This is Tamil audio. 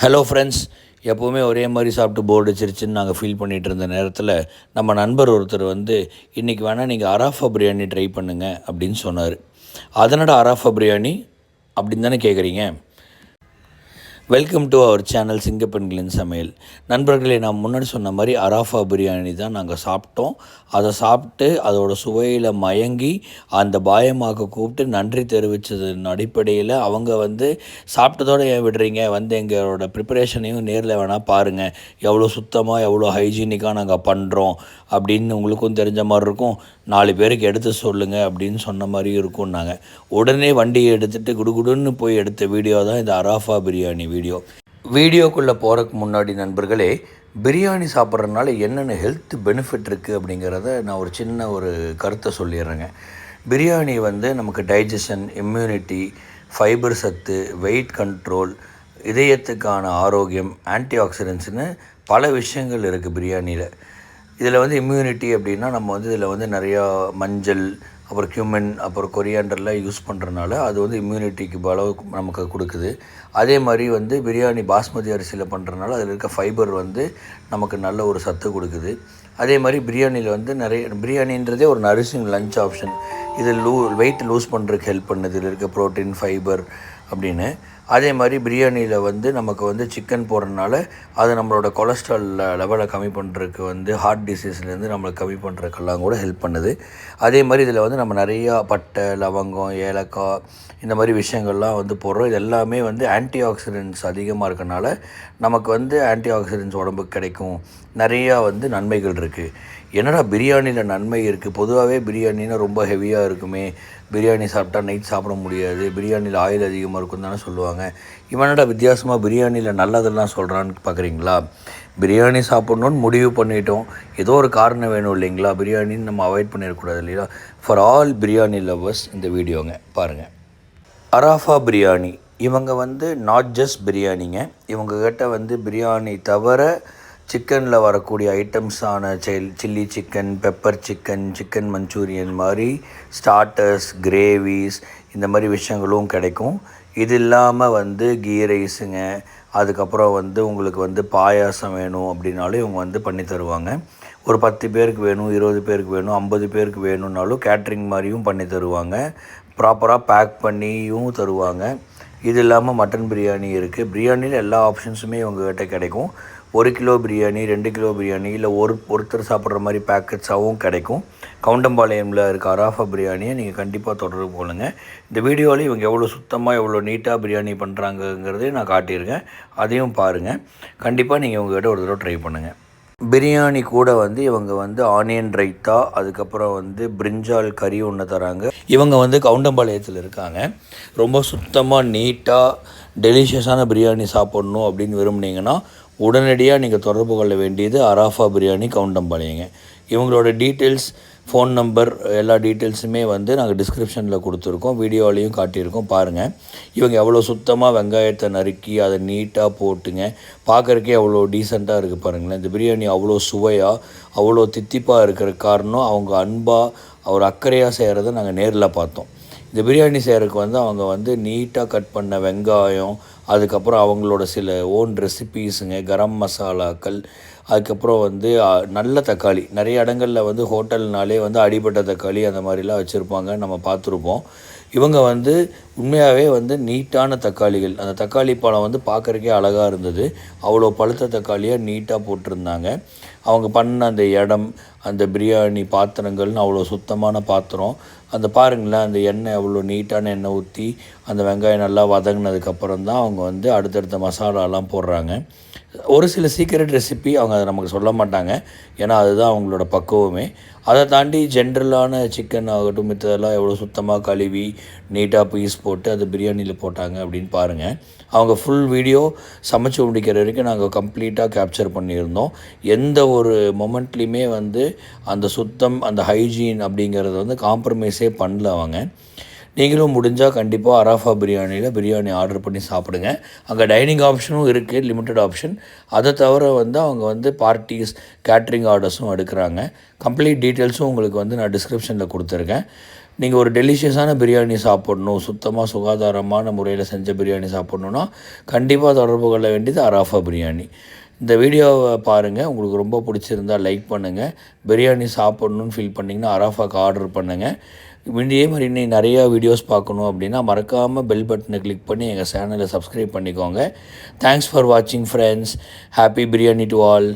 ஹலோ ஃப்ரெண்ட்ஸ் எப்போவுமே ஒரே மாதிரி சாப்பிட்டு போர்டு வச்சிருச்சுன்னு நாங்கள் ஃபீல் பண்ணிகிட்டு இருந்த நேரத்தில் நம்ம நண்பர் ஒருத்தர் வந்து இன்றைக்கி வேணால் நீங்கள் அராஃபா பிரியாணி ட்ரை பண்ணுங்கள் அப்படின்னு சொன்னார். அதனோட அராஃபா பிரியாணி? அப்படின்னு தானே கேட்குறீங்க வெல்கம் டு அவர் சேனல் சிங்கப்பெண்களின் சமையல். நண்பர்களே நான் முன்னாடி சொன்ன மாதிரி அராஃபா பிரியாணி தான் நாங்கள் சாப்பிட்டோம். அதை சாப்பிட்டு அதோட சுவையில் மயங்கி அந்த பாயமாக கூப்பிட்டு நன்றி தெரிவித்ததன் அடிப்படையில் அவங்க வந்து சாப்பிட்டதோடு ஏன் விடுறீங்க? வந்து எங்களோட ப்ரிப்பரேஷனையும் நேரில் வேணால் பாருங்கள் எவ்வளோ சுத்தமாக எவ்வளோ ஹைஜீனிக்காக நாங்கள் பண்ணுறோம் அப்படின்னு உங்களுக்கும் தெரிஞ்ச மாதிரி இருக்கும். நாலு பேருக்கு எடுத்து சொல்லுங்கள் அப்படின்னு சொன்ன மாதிரி இருக்கும் நாங்கள் உடனே வண்டியை எடுத்துகிட்டு குடுகுடுன்னு போய் எடுத்த வீடியோ தான் இந்த அராஃபா பிரியாணி வீடியோ. வீடியோக்குள்ளே போகிறக்கு முன்னாடி நண்பர்களே பிரியாணி சாப்பிட்றதுனால என்னென்ன ஹெல்த் பெனிஃபிட் இருக்குது அப்படிங்கிறத நான் ஒரு சின்ன ஒரு கருத்தை சொல்லிடுறேங்க. பிரியாணி வந்து நமக்கு டைஜஷன் இம்யூனிட்டி ஃபைபர் சத்து வெயிட் கண்ட்ரோல் இதயத்துக்கான ஆரோக்கியம் ஆன்டி ஆக்சிடென்ட்ஸ்னு பல விஷயங்கள் இருக்குது பிரியாணியில். இதில் வந்து இம்யூனிட்டி அப்படின்னா நம்ம வந்து இதில் வந்து நிறையா மஞ்சள் அப்புறம் கியூமன் அப்புறம் கொரியாண்டர்லாம் யூஸ் பண்ணுறனால அது வந்து இம்யூனிட்டிக்கு அளவு நமக்கு கொடுக்குது. அதே மாதிரி வந்து பிரியாணி பாஸ்மதி அரிசியில் பண்ணுறனால அதில் இருக்க ஃபைபர் வந்து நமக்கு நல்ல ஒரு சத்து கொடுக்குது. அதே மாதிரி பிரியாணியில் வந்து நிறைய பிரியாணின்றதே ஒரு நரிசிங் லஞ்ச் ஆப்ஷன் இது லூ வெயிட் லூஸ் பண்ணுறதுக்கு ஹெல்ப் பண்ணுது. இதில் இருக்க ப்ரோட்டீன் ஃபைபர் அப்படின்னு. அதே மாதிரி பிரியாணியில் வந்து நமக்கு வந்து சிக்கன் போடுறதுனால அது நம்மளோட கொலஸ்ட்ரால் லெவலை கம்மி பண்ணுறதுக்கு வந்து ஹார்ட் டிசீஸ்லேருந்து நம்மளுக்கு கம்மி பண்ணுறதுக்கெல்லாம் கூட ஹெல்ப் பண்ணுது. அதே மாதிரி இதில் வந்து நம்ம நிறையா பட்டை லவங்கம் ஏலக்காய் இந்த மாதிரி விஷயங்கள்லாம் வந்து போடுறோம். இது எல்லாமே வந்து ஆன்டி ஆக்சிடென்ட்ஸ் அதிகமாக இருக்கனால நமக்கு வந்து ஆன்டி ஆக்சிடென்ட்ஸ் உடம்புக்கு கிடைக்கும். நிறையா வந்து நன்மைகள் இருக்குது என்னடா பிரியாணியில் நன்மை இருக்குது பொதுவாகவே பிரியாணினா ரொம்ப ஹெவியாக இருக்குமே. பிரியாணி சாப்பிட்டா நைட் சாப்பிட முடியாது. பிரியாணியில் ஆயில் அதிகமாக இருக்கும் தானே சொல்லுவாங்க. இவனடா வித்தியாசமாக பிரியாணியில் நல்லதெல்லாம் சொல்கிறான்னு பார்க்குறீங்களா பிரியாணி சாப்பிட்ணுன்னு முடிவு பண்ணிட்டோம். ஏதோ ஒரு காரணம் வேணும் இல்லைங்களா? பிரியாணின்னு நம்ம அவாய்ட் பண்ணிடக்கூடாது இல்லையா? ஃபார் ஆல் பிரியாணி லவ்வர்ஸ் இந்த வீடியோங்க. பாருங்கள் அராஃபா பிரியாணி. இவங்க வந்து நாட் ஜஸ்ட் பிரியாணிங்க. இவங்கக்கிட்ட வந்து பிரியாணி தவிர சிக்கனில் வரக்கூடிய ஐட்டம்ஸான சில் chilli chicken pepper chicken chicken Manchurian மாதிரி ஸ்டார்டர்ஸ் கிரேவிஸ் இந்த மாதிரி விஷயங்களும் கிடைக்கும். இது இல்லாமல் வந்து கீ ரைஸுங்க. அதுக்கப்புறம் வந்து உங்களுக்கு வந்து பாயாசம் வேணும் அப்படின்னாலும் இவங்க வந்து பண்ணி தருவாங்க. ஒரு பத்து பேருக்கு வேணும் இருபது பேருக்கு வேணும் ஐம்பது பேருக்கு வேணும்னாலும் கேட்ரிங் மாதிரியும் பண்ணி தருவாங்க. ப்ராப்பராக பேக் பண்ணியும் தருவாங்க. இது இல்லாமல் மட்டன் பிரியாணி இருக்குது பிரியாணியில் எல்லா ஆப்ஷன்ஸுமே இவங்ககிட்ட கிடைக்கும். ஒரு கிலோ பிரியாணி ரெண்டு கிலோ பிரியாணி இல்லை ஒரு ஒருத்தர் சாப்பிட்ற மாதிரி பேக்கெட்ஸாகவும் கிடைக்கும். கவுண்டம்பாளையமில் இருக்க அராஃபா பிரியாணியை நீங்கள் கண்டிப்பாக தொடர்பு கொள்ளுங்கள் இந்த வீடியோவில் இவங்க எவ்வளோ சுத்தமாக எவ்வளோ நீட்டாக பிரியாணி பண்ணுறாங்கங்கிறதையும் நான் காட்டியிருக்கேன். அதையும் பாருங்கள் கண்டிப்பாக நீங்கள் உங்கள்கிட்ட ஒரு தடவை ட்ரை பண்ணுங்கள் பிரியாணி கூட வந்து இவங்க வந்து ஆனியன் ரைத்தா அதுக்கப்புறம் வந்து பிரிஞ்சால் கறி ஒன்று தராங்க. இவங்க வந்து கவுண்டம்பாளையத்தில் இருக்காங்க. ரொம்ப சுத்தமாக நீட்டாக டெலிஷியஸான பிரியாணி சாப்பிட்ணும் அப்படின்னு விரும்புனீங்கன்னா உடனடியாக நீங்கள் தொடர்பு கொள்ள வேண்டியது அராஃபா பிரியாணி கவுண்டம்பாளையங்க. இவங்களோட டீட்டெயில்ஸ் ஃபோன் நம்பர் எல்லா டீட்டெயில்ஸுமே வந்து நாங்கள் டிஸ்கிரிப்ஷனில் கொடுத்துருக்கோம். வீடியோலையும் காட்டியிருக்கோம். பாருங்கள் இவங்க எவ்வளோ சுத்தமாக வெங்காயத்தை நறுக்கி அதை நீட்டாக போட்டுங்க. பார்க்குறக்கே அவ்வளோ டீசெண்டாக இருக்குது பாருங்களேன். இந்த பிரியாணி அவ்வளோ சுவையாக அவ்வளோ தித்திப்பாக இருக்கிற காரணம் அவங்க அன்பாக ஒரு அக்கறையாக செய்கிறத நாங்கள் நேரில் பார்த்தோம். இந்த பிரியாணி செய்கிறதுக்கு வந்து அவங்க வந்து நீட்டாக கட் பண்ண வெங்காயம் அதுக்கப்புறம் அவங்களோட சில ஓன் ரெசிபீஸுங்க கரம் மசாலாக்கள் அதுக்கப்புறம் வந்து நல்ல தக்காளி. நிறைய இடங்களில் வந்து ஹோட்டல்னாலே வந்து அடிபட்ட தக்காளி அந்த மாதிரிலாம் வச்சுருப்பாங்க. நம்ம பார்த்துருப்போம். இவங்க வந்து உண்மையாகவே வந்து நீட்டான தக்காளிகள். அந்த தக்காளி பழம் வந்து பார்க்குறக்கே அழகாக இருந்தது. அவ்வளோ பழுத்த தக்காளியாக நீட்டாக போட்டிருந்தாங்க. அவங்க பண்ண அந்த இடம் அந்த பிரியாணி பாத்திரங்கள்னு அவ்வளோ சுத்தமான பாத்திரம். அந்த பாருங்களேன் அந்த எண்ணெய் அவ்வளோ நீட்டான எண்ணெய் ஊற்றி அந்த வெங்காயம் நல்லா வதங்கினதுக்கப்புறம் தான் அவங்க வந்து அடுத்தடுத்த மசாலாலாம் போடுறாங்க. ஒரு சில சீக்ரெட் ரெசிபி அவங்க அதை நமக்கு சொல்ல மாட்டாங்க. ஏன்னா அதுதான் அவங்களோட பக்குவமே. அதை தாண்டி ஜென்ரலான சிக்கன் ஆகட்டும் மித்ததெல்லாம் எவ்வளோ சுத்தமாக கழுவி நீட்டாக பீஸ் போட்டு அது பிரியாணியில் போட்டாங்க அப்படின்னு பாருங்கள் அவங்க ஃபுல் வீடியோ சமைச்சு முடிக்கிற வரைக்கும் நாங்கள் கம்ப்ளீட்டாக கேப்சர் பண்ணியிருந்தோம். எந்த ஒரு மொமெண்ட்லேயுமே வந்து அந்த சுத்தம் அந்த ஹைஜீன் அப்படிங்கிறத வந்து காம்ப்ரமைஸே பண்ணல அவங்க. நீங்களும் முடிஞ்சால் கண்டிப்பாக அராஃபா பிரியாணியில் பிரியாணி ஆர்டர் பண்ணி சாப்பிடுங்க. அங்கே டைனிங் ஆப்ஷனும் இருக்குது லிமிட்டட் ஆப்ஷன் அதை தவிர வந்து அவங்க வந்து பார்ட்டிஸ் கேட்ரிங் ஆர்டர்ஸும் எடுக்கிறாங்க. கம்ப்ளீட் டீட்டெயில்ஸும் உங்களுக்கு வந்து நான் டிஸ்கிரிப்ஷனில் கொடுத்துருக்கேன். நீங்கள் ஒரு டெலிஷியஸான பிரியாணி சாப்பிடணும் சுத்தமாக சுகாதாரமான முறையில் செஞ்ச பிரியாணி சாப்பிட்ணுன்னா கண்டிப்பாக தொடர்பு கொள்ள வேண்டியது அராஃபா பிரியாணி. இந்த வீடியோவை பாருங்கள் உங்களுக்கு ரொம்ப பிடிச்சிருந்தா லைக் பண்ணுங்கள் பிரியாணி சாப்பிட்ணுன்னு ஃபீல் பண்ணிங்கன்னா அராஃபாக்கு ஆர்டர் பண்ணுங்கள் இதே மாதிரி இன்னும் நிறையா வீடியோஸ் பார்க்கணும் அப்படின்னா மறக்காமல் பெல் பட்டனை கிளிக் பண்ணி எங்கள் சேனலை சப்ஸ்கிரைப் பண்ணிக்கோங்க. தேங்க்ஸ் ஃபார் வாட்சிங் friends happy biryani to all